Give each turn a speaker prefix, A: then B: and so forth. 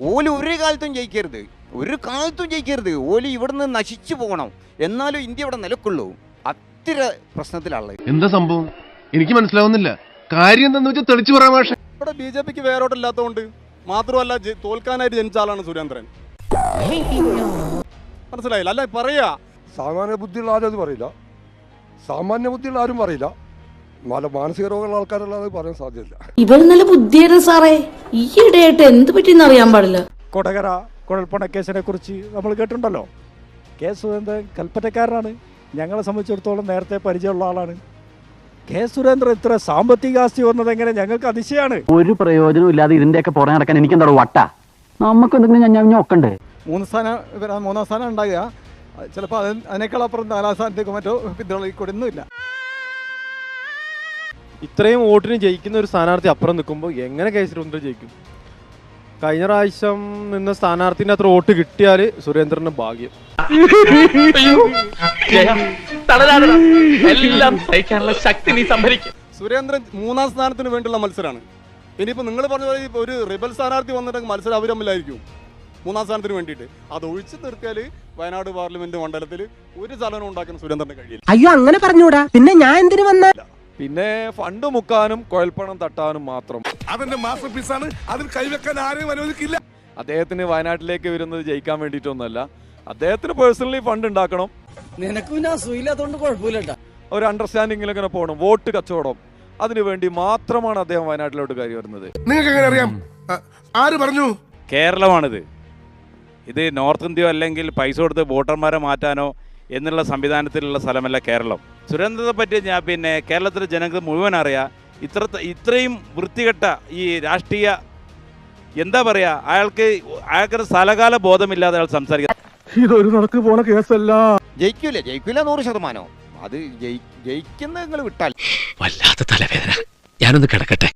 A: ഓൽ ഒരു കാലത്തും ജയിക്കരുത്. ഒരു കാലത്തും ജയിക്കരുത്. ഓൽ ഇവിടുന്ന് നശിച്ചു പോകണം. എന്നാലും ഇന്ത്യ ഇവിടെ നിലക്കൊള്ളൂ. അത്തിര പ്രശ്നത്തിലുള്ളത്.
B: എന്താ സംഭവം? എനിക്ക് മനസ്സിലാവുന്നില്ല. കാര്യം എന്താന്ന് വെച്ചാൽ തെളിച്ചു പറയാൻ പക്ഷേ
C: ഇവിടെ ബി ജെ പിക്ക് വേറോട്ടില്ലാത്തതുകൊണ്ട് മാത്രമല്ല ജെ- തോൽക്കാനായിട്ട് ജനിച്ച ആളാണ് സുരേന്ദ്രൻ. മനസ്സിലായില്ല? അല്ല പറയാ.
D: സാമാന്യ ബുദ്ധിയുള്ള ആരും അത് പറയില്ല. സാമാന്യ ബുദ്ധിയുള്ള ആരും പറയില്ല. മാനസിക രോഗമുള്ള ആൾക്കാരല്ലാതെ പറയാൻ സാധ്യതയില്ല.
E: ഇവൾ നല്ല ബുദ്ധിയായിരുന്നു സാറേ. ഈയിടെയായിട്ട് എന്ത് പറ്റിയെന്ന് അറിയാൻ പാടില്ല.
F: കൊടകര കുഴൽപ്പണ കേസിനെ കുറിച്ച് നമ്മൾ കേട്ടിട്ടുണ്ടല്ലോ. കെ സുരേന്ദ്രൻ കൽപ്പറ്റക്കാരനാണ്. ഞങ്ങളെ സംബന്ധിച്ചിടത്തോളം നേരത്തെ പരിചയമുള്ള ആളാണ്. കെ സുരേന്ദ്രൻ ഇത്ര സാമ്പത്തിക ആസ്തി വന്നത് എങ്ങനെ ഞങ്ങൾക്ക് അതിശയാണ്
G: ഒരു പ്രയോജനവും ഇല്ലാതെ ഇതിന്റെയൊക്കെ പുറം നടക്കാൻ എനിക്ക് എന്താ വട്ട? നമുക്ക് എന്തെങ്കിലും ഞാൻ
C: മൂന്ന് സ്ഥാനം ഇവർ മൂന്നാം സ്ഥാനം ഉണ്ടാകുക. ചിലപ്പോൾ അതിനേക്കാൾ അപ്പുറം നാലാം സ്ഥാനത്തേക്ക് മറ്റോ പിന്തുണ കൊടുക്കുന്നില്ല
H: ഇത്രയും വോട്ടിന് ജയിക്കുന്ന ഒരു സ്ഥാനാർത്ഥി അപ്പുറം നിൽക്കുമ്പോൾ എങ്ങനെ കെ സുരേന്ദ്രൻ ജയിക്കും? കഴിഞ്ഞ പ്രാവശ്യം നിന്ന സ്ഥാനാർത്ഥിന്റെ അത്ര വോട്ട് കിട്ടിയാൽ സുരേന്ദ്രന് ഭാഗ്യം.
C: സുരേന്ദ്രൻ മൂന്നാം സ്ഥാനത്തിന് വേണ്ടിയുള്ള മത്സരമാണ് ഇനിയിപ്പോൾ നിങ്ങൾ പറഞ്ഞ പോലെ ഒരു റിബൽ സ്ഥാനാർത്ഥി വന്നിട്ടുണ്ടെങ്കിൽ മത്സരം അവർ തമ്മിലായിരിക്കും. മൂന്നാം സ്ഥാനത്തിന് വേണ്ടിയിട്ട്. അത് ഒഴിച്ചു നിർത്തിയാൽ വയനാട് പാർലമെന്റ് മണ്ഡലത്തിൽ ഒരു ചലനം ഉണ്ടാക്കുന്ന സുരേന്ദ്രന് കഴിയില്ല.
I: അയ്യോ അങ്ങനെ പറഞ്ഞൂടാ. പിന്നെ ഞാൻ എന്തിനു വന്ന
H: പിന്നെ ഫണ്ട് മുക്കാനും കുഴൽപ്പണം തട്ടാനും മാത്രം.
B: അതെന്റെ മാസ്റ്റർ പീസാണ് അതിൽ കൈവെക്കാൻ ആരെയും അനുവദിക്കില്ല.
H: അദ്ദേഹത്തിന് വയനാട്ടിലേക്ക് വരുന്നത് ജയിക്കാൻ വേണ്ടിയിട്ടൊന്നുമല്ല. അദ്ദേഹത്തിന് പേഴ്സണലി ഫണ്ട് ഉണ്ടാക്കണം.
I: നിനക്ക് പിന്നെ അസുഖമില്ലാത്തോണ്ട് കുഴപ്പമില്ലട്ടാ.
H: ഒരു അണ്ടർസ്റ്റാൻഡിങ്ങിൽ ഇങ്ങനെ പോകണം വോട്ട് കച്ചവടം. അതിനുവേണ്ടി മാത്രമാണ് അദ്ദേഹം വയനാട്ടിലോട്ട് കയറി വരുന്നത്.
B: നിങ്ങൾക്ക് എങ്ങനെ അറിയാം? ആര് പറഞ്ഞു?
J: കേരളമാണിത്. ഇത് നോർത്ത് ഇന്ത്യയോ അല്ലെങ്കിൽ പൈസ കൊടുത്ത് വോട്ടർമാരെ മാറ്റാനോ എന്നുള്ള സംവിധാനത്തിലുള്ള സ്ഥലമല്ല കേരളം. സുരേന്ദ്രനെ പറ്റി ഞാൻ പിന്നെ കേരളത്തിലെ ജനങ്ങൾ മുഴുവൻ അറിയാം. ഇത്ര ഇത്രയും വൃത്തികെട്ട ഈ രാഷ്ട്രീയ എന്താ പറയാ അയാൾക്ക് അയാൾക്കൊരു സ്ഥലകാല ബോധമില്ലാതെ അയാൾ സംസാരിക്കാം
F: ഇതൊരു നടക്ക് പോണ കേസല്ല.
A: ജയിക്കൂല ജയിക്കൂല നൂറ് ശതമാനോ അത് ജയി ജയിക്കുന്ന നിങ്ങൾ വിട്ടാൽ
K: വല്ലാത്ത തലവേദന. ഞാനൊന്ന് കിടക്കട്ടെ.